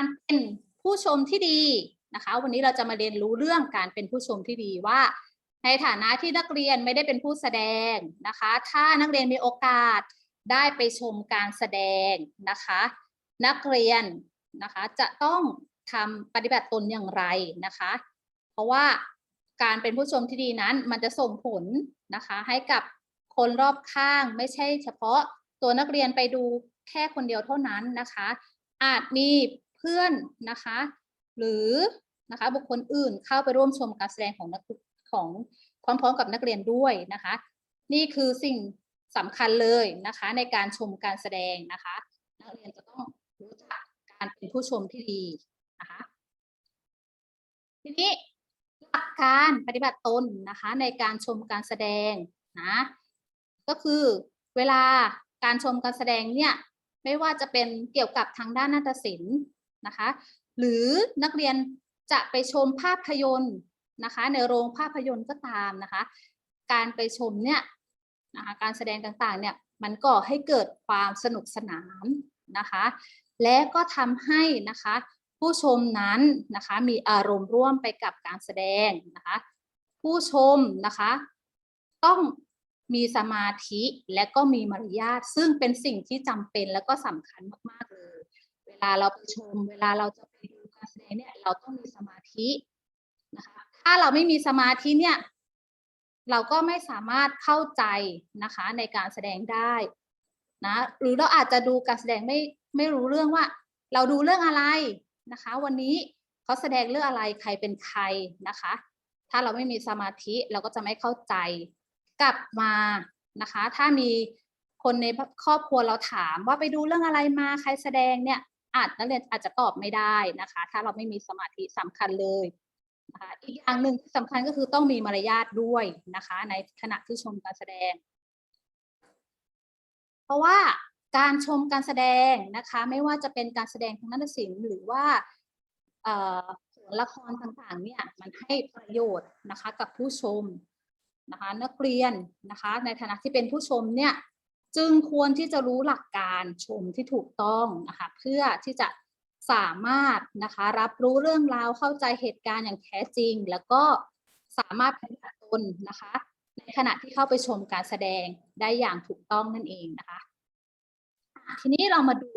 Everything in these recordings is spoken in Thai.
การเป็นผู้ชมที่ดีนะคะ วันนี้เราจะมาเรียนรู้เรื่องการเป็นผู้ชมที่ดีว่า ในฐานะที่นักเรียนไม่ได้เป็นผู้แสดงนะคะ ถ้านักเรียนมีโอกาสได้ไปชมการแสดงนะคะ นักเรียนนะคะจะต้องทำปฏิบัติตนอย่างไรนะคะ เพราะว่าการเป็นผู้ชมที่ดีนั้น มันจะส่งผลนะคะ ให้กับคนรอบข้างไม่ใช่เฉพาะตัวนักเรียนไปดูแค่คนเดียวเท่านั้นนะคะ อาจมี เพื่อนนะคะ หรือนะคะบุคคลอื่นเข้าไปร่วมชมการแสดงของนักของพร้อมๆ กับนักเรียนด้วยนะคะ นี่คือสิ่งสำคัญเลยนะคะ ในการชมการแสดงนะคะ นักเรียนจะต้องรู้จักการเป็นผู้ชมที่ดีนะคะทีนี้หลักการปฏิบัติตนนะคะในการชมการแสดงนะก็คือเวลาการชมการแสดงเนี่ยไม่ว่าจะเป็นเกี่ยวกับทางด้านนาฏศิลป์ นะคะ หรือนักเรียนจะไปชมภาพยนตร์นะคะ ในโรงภาพยนตร์ก็ตามนะคะ การไปชมเนี่ยนะคะการแสดงต่างๆเนี่ยมันก่อให้เกิดความสนุกสนานนะคะ และก็ทำให้นะคะผู้ชมนั้นนะคะมีอารมณ์ร่วมไปกับการแสดงนะคะผู้ชมนะคะ ต้องมีสมาธิและก็มีมารยาทซึ่งเป็นสิ่งที่จำเป็นและก็สำคัญมาก ๆ เลย ลาเราไปชม เวลาเราจะไปดูการแสดงเนี่ยเราต้องมีสมาธินะคะ ถ้าเราไม่มีสมาธิเนี่ย เราก็ไม่สามารถเข้าใจนะคะในการแสดงได้นะหรือเราอาจจะดูการแสดงไม่ไม่รู้เรื่องว่า เราดูเรื่องอะไรนะคะ วันนี้เขาแสดงเรื่องอะไรใครเป็นใครนะคะ ถ้าเราไม่มีสมาธิเราก็จะไม่เข้าใจกลับมานะคะ ถ้ามีคนในครอบครัวเราถามว่าไปดูเรื่องอะไรมาใครแสดงเนี่ย อาจนักเรียนอาจจะตอบไม่ได้นะคะ ถ้าเราไม่มีสมาธิสำคัญเลยนะคะอีกอย่างหนึ่งที่สำคัญก็คือต้องมีมารยาทด้วยนะคะ ในขณะที่ชมการแสดง เพราะว่าการชมการแสดงนะคะ ไม่ว่าจะเป็นการแสดงทางนาฏศิลป์หรือว่าเอ่อละครต่างๆเนี่ยมันให้ประโยชน์นะคะกับผู้ชมนะคะนักเรียนนะคะ ในฐานะที่เป็นผู้ชมเนี่ย จึงควรที่จะรู้หลักการชมที่ถูกต้องนะคะเพื่อที่จะสามารถนะคะรับรู้เรื่องราวเข้าใจเหตุการณ์อย่างแท้จริง แล้วก็สามารถปฏิบัติตนนะคะในขณะที่เข้าไปชมการแสดงได้อย่างถูกต้องนั่นเองนะคะ ทีนี้เรามาดู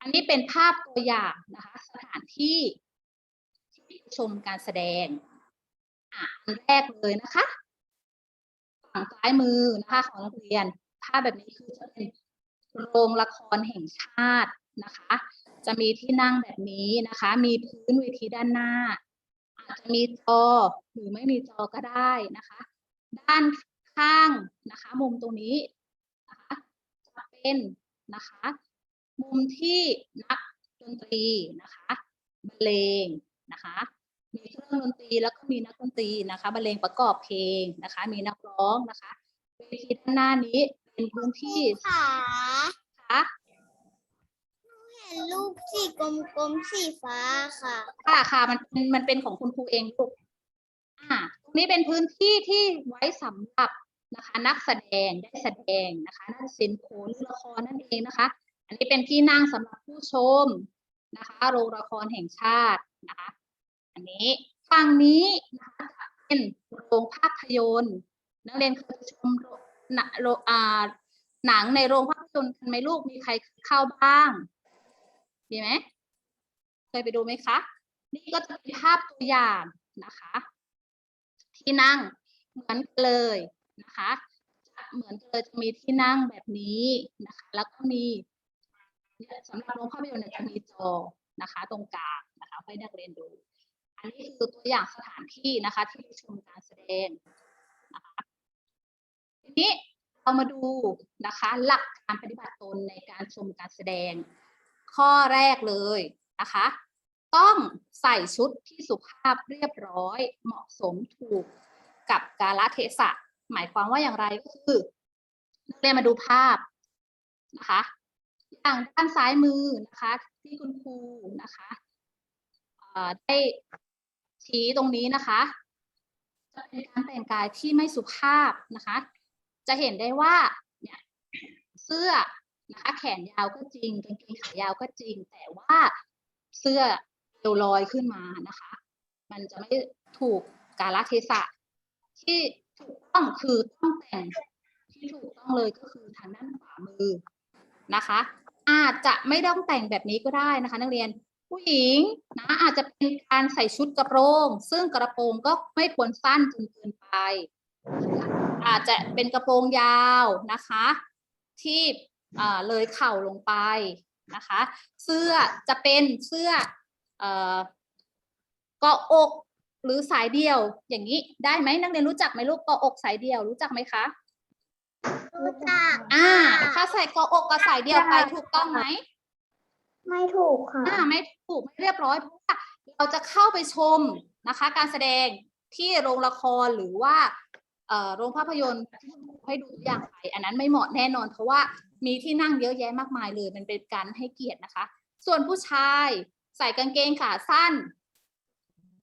อันนี้เป็นภาพตัวอย่างนะคะสถานที่ที่ชมการแสดงอันแรกเลยนะคะฝั่งซ้ายมือนะคะของนักเรียน ภาพแบบนี้คือจะเป็นโรงละครแห่งชาตินะคะ จะมีที่นั่งแบบนี้นะคะ มีพื้นเวทีด้านหน้า อาจจะมีจอหรือไม่มีจอก็ได้นะคะ ด้านข้างนะคะ มุมตรงนี้นะคะจะเป็นนะคะ มุมที่นักดนตรีนะคะบรรเลงนะคะมีเครื่องดนตรีแล้วก็มีนักดนตรีนะคะบรรเลงประกอบเพลงนะคะ มีนักร้องนะคะเวทีด้านหน้านี้ เป็นพื้นที่ขาค่ะเห็นรูปสีกลมๆสีฟ้าค่ะ ค่ะค่ะมันเป็นมันเป็นของคุณครูเองลูกอ่าตรงนี้เป็นพื้นที่ที่ไว้สำหรับนะคะ นักแสดงได้แสดงนะคะนักศิลป์โขนละครนั่นเองนะคะ อันนี้เป็นที่นั่งสำหรับผู้ชมนะคะโรงละครแห่งชาตินะคะอันนี้ฝั่งนี้นะคะจะเป็นโรงภาพยนตร์นักเรียนเคยชมโรง หนังหนังในโรงภาพยนตร์กันไหมลูกมีใครเข้าบ้างดีไหมเคยไปดูไหมคะ นี่ก็จะเป็นภาพตัวอย่างนะคะ ที่นั่งเหมือนกันเลยนะคะเหมือนกันเลยจะมีที่นั่งแบบนี้นะคะ แล้วก็มีสำหรับโรงภาพยนตร์จะมีจอนะคะ ตรงกลางนะคะให้นักเรียนดู อันนี้คือตัวอย่างสถานที่นะคะ ที่ชมการแสดงนะคะ ทีนี้เรามาดูนะคะหลักการปฏิบัติตนในการชมการแสดง ข้อแรกเลยนะคะ ต้องใส่ชุดที่สุภาพเรียบร้อย เหมาะสมถูกกับกาลเทศะ หมายความว่าอย่างไรก็คือนักเรียนมาดูภาพนะคะอย่างด้านซ้ายมือนะคะที่คุณครูนะคะได้ชี้ตรงนี้นะคะจะเป็นการแต่งกายที่ไม่สุภาพนะคะ จะเห็นได้ว่าเนี่ยเสื้อนะคะแขนยาวก็จริงกางเกงขายาวก็จริง แต่ว่าเสื้อเอวลอยขึ้นมานะคะ มันจะไม่ถูกกาลเทศะที่ถูกต้องคือต้องแต่งที่ถูกต้องเลยก็คือทางด้านขวามือนะคะ อาจจะไม่ต้องแต่งแบบนี้ก็ได้นะคะ นักเรียนผู้หญิงนะอาจจะเป็นการใส่ชุดกระโปรง ซึ่งกระโปรงก็ไม่ควรสั้นจนเกินไป อาจจะเป็นกระโปรงยาวนะคะ ที่อ่าเลยเข่าลงไปนะคะ เสื้อจะเป็นเสื้อเอ่อเกาะอกหรือสายเดี่ยวอย่างนี้ได้ไหมนักเรียนรู้จักไหมลูกเกาะอกสายเดี่ยวรู้จักไหมคะรู้จักอ่า ถ้าใส่เกาะอกกับสายเดี่ยวไปถูกต้องไหมไม่ถูกค่ะอ่าไม่ถูกไม่เรียบร้อยเพราะว่าเราจะเข้าไปชมนะคะ การแสดงที่โรงละครหรือว่าเอ่อ โรงภาพยนตร์ที่ให้ดูตัวอย่างไปอันนั้นไม่เหมาะแน่นอน เพราะว่ามีที่นั่งเยอะแยะมากมายเลย มันเป็นการให้เกียรตินะคะ ส่วนผู้ชายใส่กางเกงขาสั้น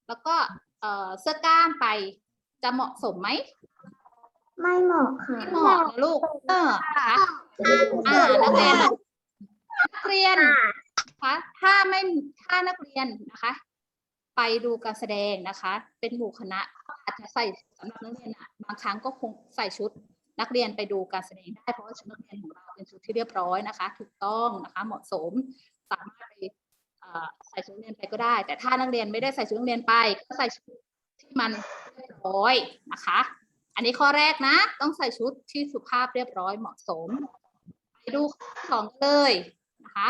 แล้วก็เอ่อเสื้อกล้ามไปจะเหมาะสมไหมไม่เหมาะค่ะไม่เหมาะนะลูก เออนะคะอ่านักเรียนนักเรียนนะคะถ้าไม่ถ้านักเรียนนะคะ ไปดูการแสดงนะคะ เป็นหมู่คณะก็อาจจะใส่สำหรับนักเรียนอะ บางครั้งก็คงใส่ชุดนักเรียนไปดูการแสดงได้เพราะว่าชุดนักเรียนของเราเป็นชุดที่เรียบร้อยนะคะ ถูกต้องนะคะเหมาะสมสามารถไปใส่ชุดนักเรียนไปก็ได้ แต่ถ้านักเรียนไม่ได้ใส่ชุดนักเรียนไปก็ใส่ชุดที่มันเรียบร้อยนะคะ อันนี้ข้อแรกนะ ต้องใส่ชุดที่สุภาพเรียบร้อยเหมาะสม ไปดูข้อสองเลยนะคะ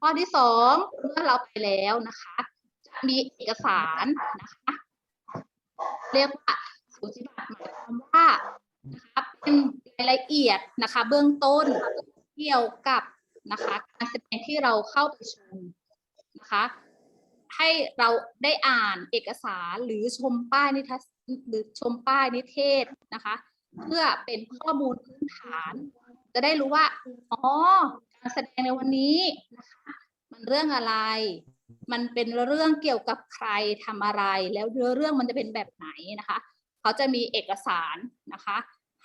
ข้อที่สองเมื่อเราไปแล้วนะคะ จะมีเอกสารนะคะ เรียกว่าสูจิบายความว่านะคะเป็นรายละเอียดนะคะ เบื้องต้นเกี่ยวกับนะคะการแสดงที่เราเข้าไปชมนะคะให้เราได้อ่านเอกสารหรือชมป้ายนิทรรศหรือชมป้ายนิเทศนะคะ เพื่อเป็นข้อมูลพื้นฐาน จะได้รู้ว่าอ๋อการแสดงในวันนี้นะคะมันเรื่องอะไร มันเป็นเรื่องเกี่ยวกับใครทำอะไร แล้วเรื่องมันจะเป็นแบบไหนนะคะ เขาจะมีเอกสารนะคะ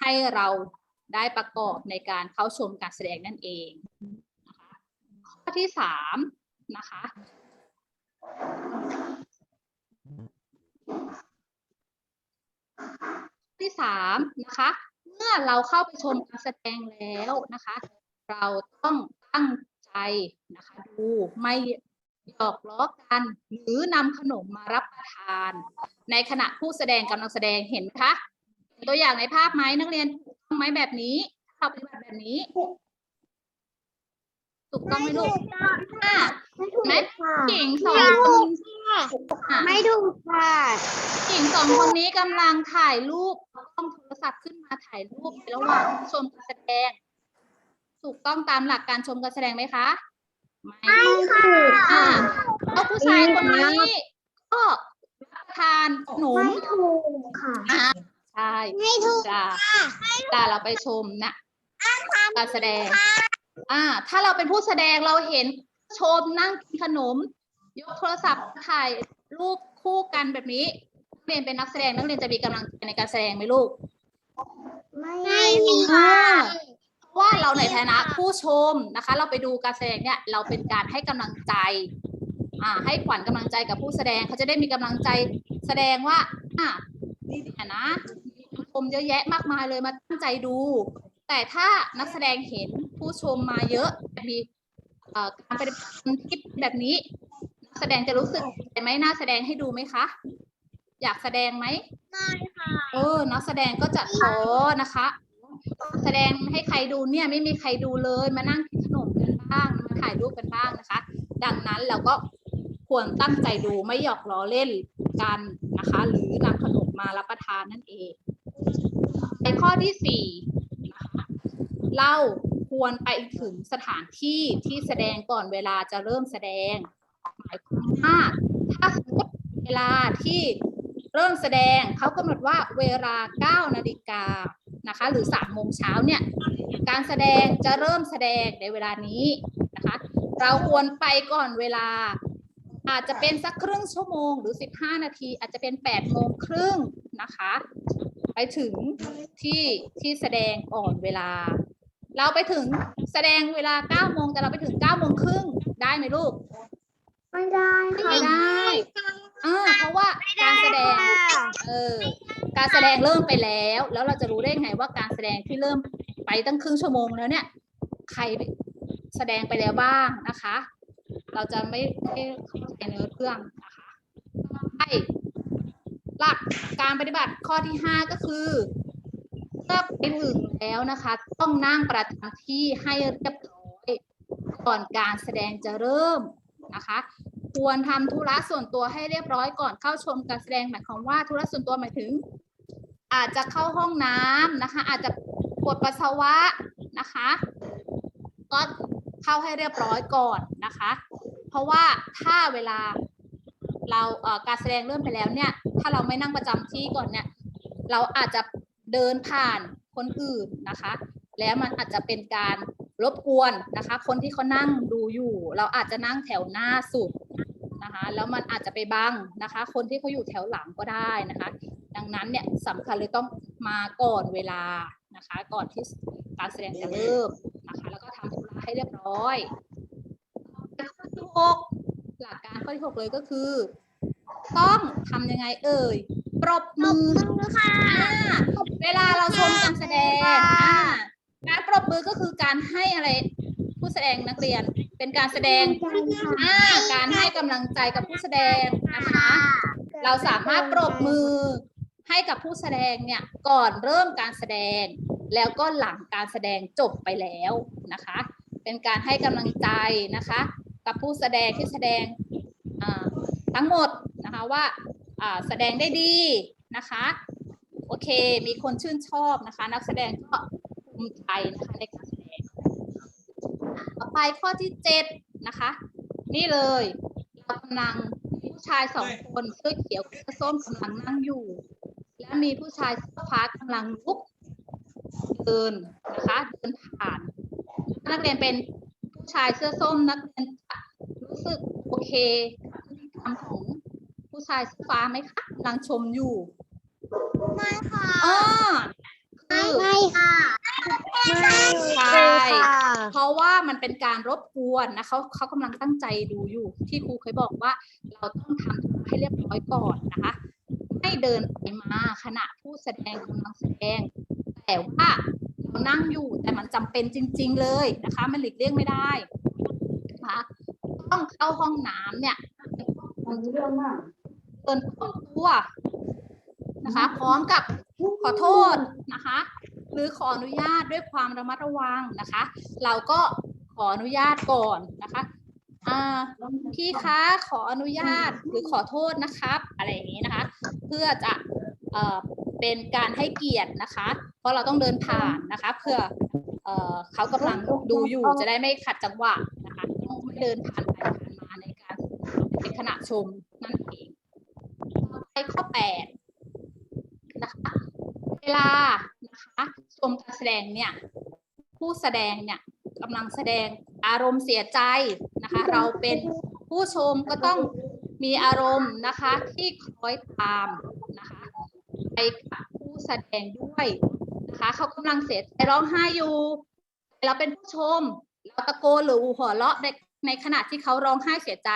ให้เราได้ประกอบในการเข้าชมการแสดงนั่นเองนะคะข้อที่สามนะคะ ที่สามนะคะ เมื่อเราเข้าไปชมการแสดงแล้วนะคะ เราต้องตั้งใจนะคะ ดูไม่ หยอกล้อกัน หรือนำขนมมารับประทาน ในขณะผู้แสดงกำลังแสดงเห็นไหมคะเห็นตัวอย่างในภาพไหมนักเรียนถูกต้องไหมแบบนี้ถ้าเราปฏิบัติแบบนี้ถูกต้องไหมลูกอ่าไม่ถูกไหมค่ะหญิงสองคนอะไม่ถูกค่ะหญิงสองคนนี้กำลังถ่ายรูปเอากล้องโทรศัพท์ขึ้นมาถ่ายรูปในระหว่างชมการแสดง ถูกต้องตามหลักการชมการแสดงไหมคะ ไม่ค่ะอ่าแล้วผู้ชายคนนี้ก็รับประทานขนมไม่ถูกค่ะอ่าใช่ไม่ถูกจ้าจ้าเราไปชมนะการแสดง อ่า ถ้าเราเป็นผู้แสดงเราเห็นชมนั่งกินขนม ยกโทรศัพท์ถ่ายรูปคู่กันแบบนี้นักเรียนเป็นนักแสดงนักเรียนจะมีกำลังใจในการแสดงไหมลูก ไม่มีอ่าค่ะเพราะ ว่าเราในฐานะผู้ชมนะคะ เราไปดูการแสดงเนี่ยเราเป็นการให้กำลังใจอ่าให้ขวัญกำลังใจกับผู้แสดงเขาจะได้มีกำลังใจแสดงว่าอ่านี่เนี่ยนะมีผู้ชมเยอะแยะมากมายเลยมาตั้งใจดู แต่ถ้านักแสดงเห็นผู้ชมมาเยอะมีเอ่อการปฏิบัติที่แบบนี้นักแสดงจะรู้สึกใจไหมน่าแสดงให้ดูไหมคะ อยากแสดงไหมไม่ค่ะเออนักแสดงก็จะท้อนะคะ แสดงให้ใครดูเนี่ยไม่มีใครดูเลยมานั่งกินขนมกันบ้างมาถ่ายรูปกันบ้างนะคะ ดังนั้นเราก็ควรตั้งใจดูไม่หยอกล้อเล่นกันนะคะ หรือนำขนมมารับประทานนั่นเองในข้อที่สี่นะคะเราควรไปถึงสถานที่ที่แสดงก่อนเวลาจะเริ่มแสดง หมายความว่าถ้าสมมติเวลาที่เริ่มแสดงเขากำหนดว่าเวลา 9 นาฬิกา นะคะ หรือ3โมงเช้าเนี่ยการแสดงจะเริ่มแสดงในเวลานี้นะคะ เราควรไปก่อนเวลา อาจจะเป็นสักครึ่งชั่วโมงหรือ 15 นาที อาจจะเป็น8โมงครึ่งนะคะ ไปถึงที่ที่แสดงก่อนเวลา เราไปถึงแสดงเวลา9โมงแต่เราไปถึง9โมงครึ่งได้ไหมลูกไม่ได้ไม่ได้อ่าเพราะว่าการแสดง เออ การแสดงเริ่มไปแล้ว แล้วเราจะรู้ได้ไงว่าการแสดงที่เริ่มไปตั้งครึ่งชั่วโมงแล้วเนี่ย ใครแสดงไปแล้วบ้างนะคะ เราจะไม่ไม่เข้าใจเนื้อเรื่องนะคะไปหลักการปฏิบัติข้อที่ห้าก็คือเมื่อไปถึงแล้วนะคะ ต้องนั่งประจำที่ให้เรียบร้อยก่อนการแสดงจะเริ่มนะคะ ควรทำธุระส่วนตัวให้เรียบร้อยก่อนเข้าชมการแสดงหมายความว่าธุระส่วนตัวหมายถึง อาจจะเข้าห้องน้ำนะคะ อาจจะปวดปัสสาวะนะคะ ก็เข้าให้เรียบร้อยก่อนนะคะ เพราะว่าถ้าเวลาเราเการแสดงเริ่มไปแล้วเนี่ย ถ้าเราไม่นั่งประจำที่ก่อนเนี่ย เราอาจจะเดินผ่านคนอื่นนะคะ แล้วมันอาจจะเป็นการรบกวนนะคะ คนที่เขานั่งดูอยู่ เราอาจจะนั่งแถวหน้าสุดนะคะ แล้วมันอาจจะไปบังนะคะ คนที่เขาอยู่แถวหลังก็ได้นะคะ ดังนั้นเนี่ยสำคัญเลยต้องมาก่อนเวลานะคะ ก่อนที่การแสดงจะเริ่มนะคะแล้วก็ทำธุระให้เรียบร้อยข้อที่หกหลักการข้อที่หกเลยก็คือ ต้องทำยังไงเอ่ยปรบมือค่ะอ่าเวลาเราชมการแสดงอ่าการปรบมือก็คือการให้อะไรผู้แสดงนักเรียนเป็นการแสดงอ่าการให้กำลังใจกับผู้แสดงนะคะ เราสามารถปรบมือ ให้กับผู้แสดงเนี่ยก่อนเริ่มการแสดง แล้วก็หลังการแสดงจบไปแล้วนะคะ เป็นการให้กำลังใจนะคะ กับผู้แสดงที่แสดงทั้งหมดนะคะว่าแสดงได้ดีนะคะโอเค มีคนชื่นชอบนะคะ นักแสดงก็ภูมิใจนะคะในการแสดงต่อไปข้อที่เจ็ดนะคะ นี่เลยเรากำลังผู้ชายสองคนเสื้อเขียวเสื้อส้มกำลังนั่งอยู่ และมีผู้ชายเสื้อฟ้ากำลังลุกเดินนะคะเดินผ่านนักเรียนเป็นผู้ชายเสื้อส้มนักเรียนจะรู้สึกโอเคกับพฤติกรรมของผู้ชายเสื้อฟ้าไหมคะกำลังชมอยู่ไม่ค่ะอ๋อคือไม่ค่ะไม่ใช่เพราะว่ามันเป็นการรบกวนนะเขาเขากำลังตั้งใจดูอยู่ ที่ครูเคยบอกว่า เราต้องทำให้เรียบร้อยก่อนนะคะ ไม่เดินไปมาขณะผู้แสดงกำลังแสดง แต่ว่าเรานั่งอยู่แต่มันจำเป็นจริง ๆ เลยนะคะ มันหลีกเลี่ยงไม่ได้นะคะต้องเข้าห้องน้ำเนี่ยเดินเข้าตัวนะคะ พร้อมกับขอโทษนะคะ หรือขออนุญาตด้วยความระมัดระวังนะคะ เราก็ขออนุญาตก่อนนะคะอ่าพี่คะขออนุญาตหรือขอโทษนะครับ อะไรอย่างนี้นะคะ เพื่อจะเอ่อเป็นการให้เกียรตินะคะ เพราะเราต้องเดินผ่านนะคะเพื่อเอ่อเขากำลังดูอยู่จะได้ไม่ขัดจังหวะนะคะต้องไม่เดินผ่านไปผ่านมาในการในขณะชมนั่นเองต่อไปข้อแปดนะคะเวลานะคะชมการแสดงเนี่ยผู้แสดงเนี่ยกำลังแสดงอารมณ์เสียใจนะคะ เราเป็นผู้ชมก็ต้อง มีอารมณ์นะคะที่คล้อยตามนะคะไปกับผู้แสดงด้วยนะคะเขากำลังเสียใจร้องไห้อยู่เราเป็นผู้ชมเราตะโกนหรือหัวเราะในในขณะที่เขาร้องไห้เสียใจ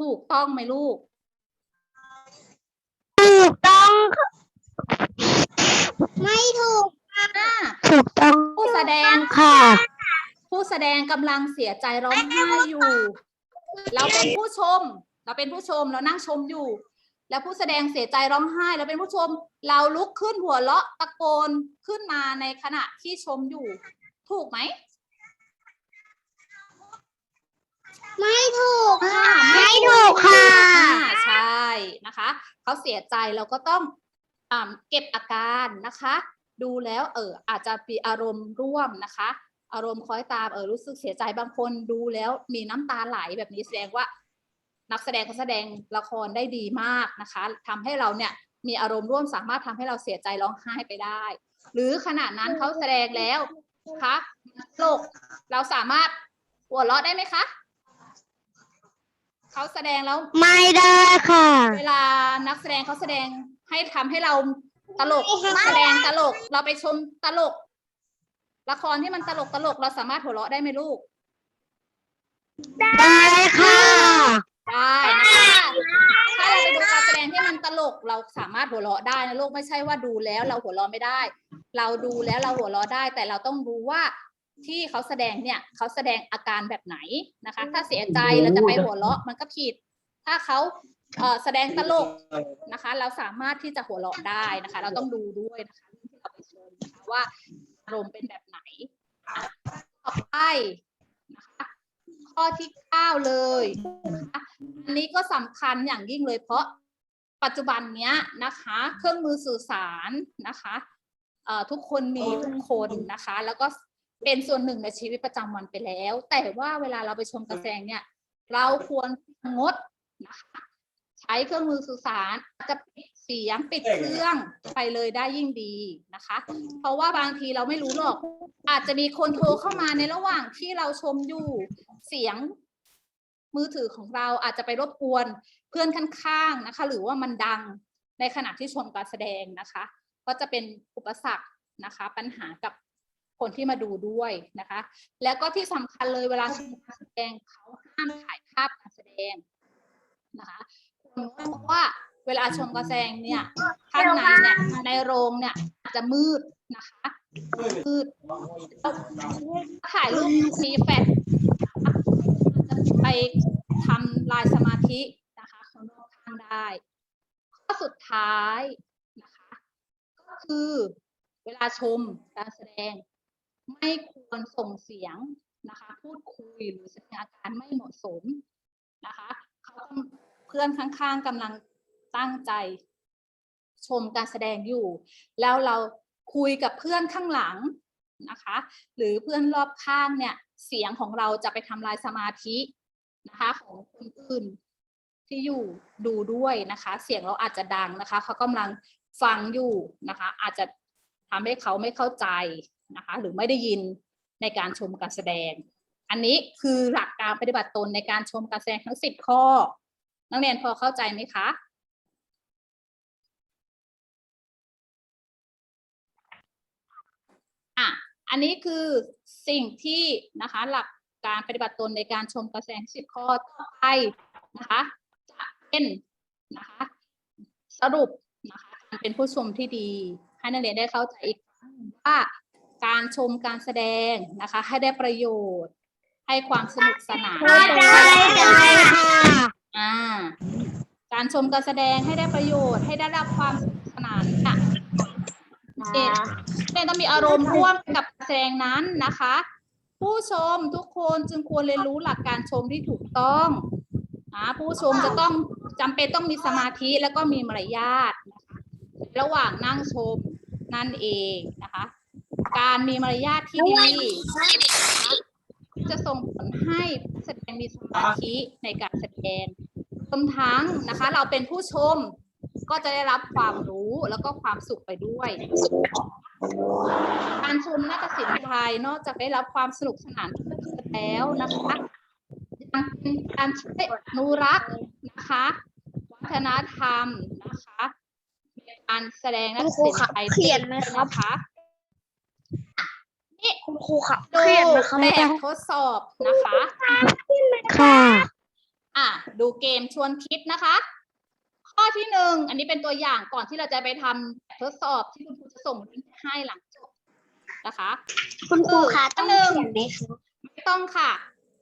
ถูกต้องไหมลูก ถูกต้อง ไม่ถูกอ่าถูกต้องผู้แสดงค่ะ ผู้แสดงกำลังเสียใจร้องไห้อยู่ เราเป็นผู้ชม เราเป็นผู้ชมเรานั่งชมอยู่ แล้วผู้แสดงเสียใจร้องไห้เราเป็นผู้ชม เราลุกขึ้นหัวเราะตะโกนขึ้นมาในขณะที่ชมอยู่ ถูกไหมไม่ถูกค่ะอ่าไม่ถูกค่ะอ่าใช่นะคะเขาเสียใจเราก็ต้องอ่าเก็บอาการนะคะ ดูแล้วเอออาจจะมีอารมณ์ร่วมนะคะ อารมณ์คล้อยตามเออรู้สึกเสียใจบางคนดูแล้วมีน้ำตาไหลแบบนี้แสดงว่า นักแสดงเขาแสดงละครได้ดีมากนะคะทำให้เราเนี่ยมีอารมณ์ร่วมสามารถทำให้เราเสียใจร้องไห้ไปได้ หรือขณะนั้นเขาแสดงแล้วนะคะตลกเราสามารถหัวเราะได้ไหมคะเขาแสดงแล้วไม่ได้ค่ะ เวลานักแสดงเขาแสดงให้ทำให้เราตลกแสดงตลก เราไปชมตลก ละครที่มันตลกตลกเราสามารถหัวเราะได้ไหมลูก ได้ค่ะ ได้นะคะถ้าเราไปดูการแสดงที่มันตลกเราสามารถหัวเราะได้นะลูกไม่ใช่ว่าดูแล้วเราหัวเราะไม่ได้ เราดูแล้วเราหัวเราะได้ แต่เราต้องรู้ว่าที่เขาแสดงเนี่ยเขาแสดงอาการแบบไหนนะคะ ถ้าเสียใจเราจะไปหัวเราะมันก็ผิด ถ้าเขาเอ่อแสดงตลกนะคะ เราสามารถที่จะหัวเราะได้นะคะ เราต้องดูด้วยนะคะที่เราไปชมนะคะว่าอารมณ์เป็นแบบไหนต่อไป ข้อที่เก้าเลยนะคะอันนี้ก็สำคัญอย่างยิ่งเลยเพราะปัจจุบันเนี้ยนะคะ เครื่องมือสื่อสารนะคะเอ่อทุกคนมีทุกคนนะคะ แล้วก็เป็นส่วนหนึ่งในชีวิตประจำวันไปแล้ว แต่ว่าเวลาเราไปชมกระแสงเนี่ย เราควรงดนะคะใช้เครื่องมือสื่อสารอาจจะปิด เสียงปิดเครื่องไปเลยได้ยิ่งดีนะคะ เพราะว่าบางทีเราไม่รู้หรอก อาจจะมีคนโทรเข้ามาในระหว่างที่เราชมอยู่เสียงมือถือของเราอาจจะไปรบกวนเพื่อนข้างๆนะคะ หรือว่ามันดังในขณะที่ชมการแสดงนะคะ ก็จะเป็นอุปสรรคนะคะ ปัญหากับคนที่มาดูด้วยนะคะ แล้วก็ที่สำคัญเลยเวลาชมการแสดงเขาห้ามถ่ายภาพการแสดงนะคะเพราะว่า เวลาชมการแสดงเนี่ยข้างในเนี่ยในโรงเนี่ยอาจจะมืดนะคะมืดถ่ายรูปมีแฟลชไปทำลายสมาธินะคะคนรอบข้างได้ข้อสุดท้ายนะคะก็คือเวลาชมการแสดง ไม่ควรส่งเสียงนะคะ พูดคุยหรือแสดงอาการไม่เหมาะสมนะคะเขาเพื่อนข้างๆกำลัง ตั้งใจ ชมการแสดงอยู่ แล้วเราคุยกับเพื่อนข้างหลังนะคะ หรือเพื่อนรอบข้างเนี่ยเสียงของเราจะไปทำลายสมาธินะคะของคนอื่นที่อยู่ดูด้วยนะคะ เสียงเราอาจจะดังนะคะเขากำลังฟังอยู่นะคะ อาจจะทำให้เขาไม่เข้าใจนะคะ หรือไม่ได้ยินในการชมการแสดง อันนี้คือหลักการปฏิบัติตนในการชมการแสดงทั้งสิบข้อ นักเรียนพอเข้าใจไหมคะ อะอันนี้คือสิ่งที่นะคะหลักการปฏิบัติตนในการชมกระแสสิบข้อต่อไปนะคะจะเป็นนะคะสรุปนะคะการเป็นผู้ชมที่ดี ให้นักเรียนได้เข้าใจอีกครั้งหนึ่งว่าการชมการแสดงนะคะ ให้ได้ประโยชน์ ให้ความสนุกสนานอ่าการชมการแสดงให้ได้ประโยชน์ ให้ได้รับความสนุกสนานค่ะเด็ก เด็กต้องมีอารมณ์ร่วมกับการแสดงนั้นนะคะ ผู้ชมทุกคนจึงควรเรียนรู้หลักการชมที่ถูกต้องนะผู้ชมจะต้องจำเป็นต้องมีสมาธิแล้วก็มีมารยาทนะคะระหว่างนั่งชมนั่นเองนะคะ การมีมารยาทที่ดีจะส่งผลให้แสดงมีสมาธิในการแสดงรวมทั้งนะคะ เราเป็นผู้ชมก็จะได้รับความรู้แล้วก็ความสุขไปด้วย การชมนาฏศิลป์ไทยนอกจากได้รับความสนุกสนานเพลิดเพลินแล้วนะคะยังเป็นการช่วยอนุรักษ์นะคะวัฒนธรรมนะคะในการแสดงนาฏศิลป์ไทยเครียดไหมครับนะคะคุณครูค่ะดูเครียดนะคะแบบทดสอบนะคะค่ะอะดูเกมชวนคิดนะคะ ข้อที่หนึ่งอันนี้เป็นตัวอย่างก่อนที่เราจะไปทำทดสอบที่คุณครูจะส่งลิงก์ให้หลังจบนะคะ คุณครูคะต้ต้อองงเขีเขียยนนไหไหมมคะคะไม่ต้องค่ะ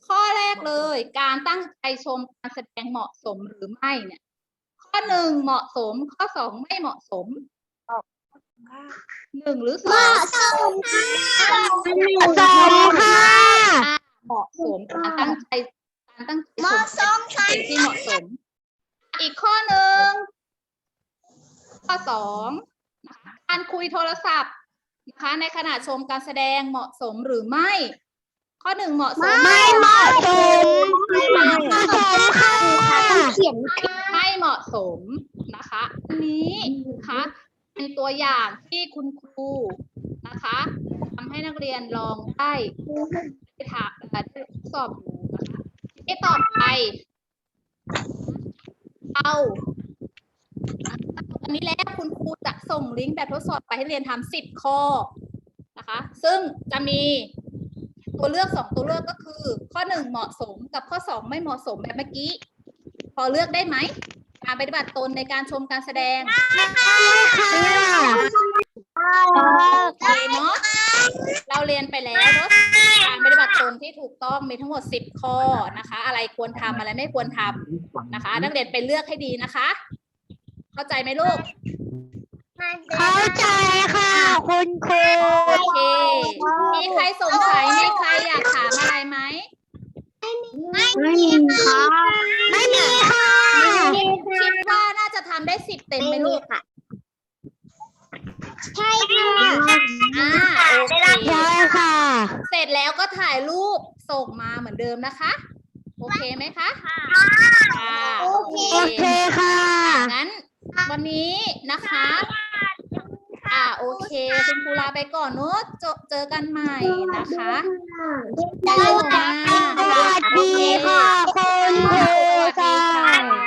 ข้อแรกเลยการตั้งใจชมการแสดงเหมาะสมหรือไม่เนี่ย ข้อหนึ่งเหมาะสม ข้อสองไม่เหมาะสมหนึ่งหรือสองสองค่ะสองค่ะเหมาะสมการตั้งใจการตั้งใจเหมาะสมชมเป็นที่เหมาะสม อีกข้อหนึ่งข้อสองนะคะการคุยโทรศัพท์นะคะในขณะชมการแสดงเหมาะสมหรือไม่ ข้อหนึ่งเหมาะสมไม่เหมาะสมไม่เหมาะสมค่ะต้องเขียนไม่เหมาะสมนะคะอันนี้นะคะเป็นตัวอย่างที่คุณครูนะคะทำให้นักเรียนลองได้ได้ถามได้ทดสอบดูนะคะที่ต่อไป เอาอันนี้แล้วคุณครูจะส่งลิงก์แบบทดสอบไปให้เรียนทำสิบข้อนะคะ ซึ่งจะมีตัวเลือกสองตัวเลือกก็คือ ข้อหนึ่งเหมาะสมกับข้อสองไม่เหมาะสมแบบเมื่อกี้ พอเลือกได้ไหมการปฏิบัติตนในการชมการแสดง เคเนาะเราเรียนไปแล้วเนาะการปฏิบัติตนที่ถูกต้องมีทั้งหมด 10 ข้อนะคะ อะไรควรทำอะไรไม่ควรทำนะคะ นักเรียนไปเลือกให้ดีนะคะ เข้าใจไหมลูก เข้าใจค่ะ คุณครูโอเคมีใครสงสัยมีใครอยากถามอะไรไหมไม่มีค่ะ ไม่มีค่ะคิดว่าน่าจะทำได้10เต็มไหมลูกใช่ค่ะ อ่าโอเคใช่ค่ะ เสร็จแล้วก็ถ่ายรูปส่งมาเหมือนเดิมนะคะ โอเคไหมคะอ่าโอเคโอเคค่ะ งั้น วันนี้นะคะ อ่าโอเค คุณครูลาไปก่อนเนอะเจอเจอกันใหม่นะคะอย่าลืมนะสวัสดีค่ะคุณครูสวัสดีค่ะ